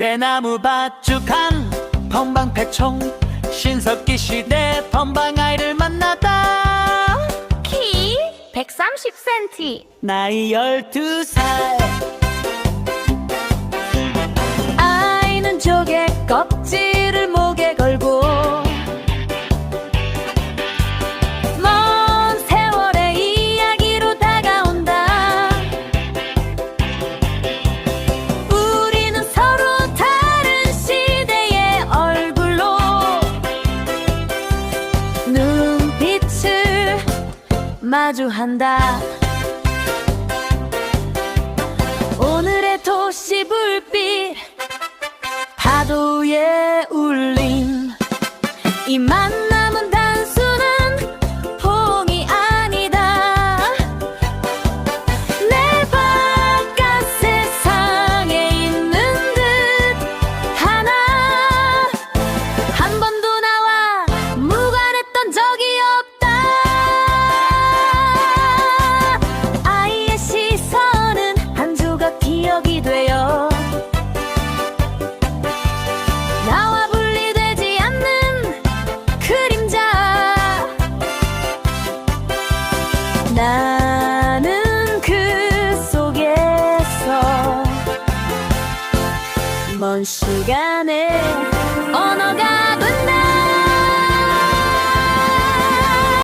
대나무 밭죽한 번방패총 신석기 시대 번방아이를 만나다. 키 130cm 나이 열두 살. 아이는 조개 껍질 마주한다. 오늘의 도시 불빛 파도의 울림 이만 기억이 되어 나와 분리되지 않는 그림자. 나는 그 속에서 먼 시간에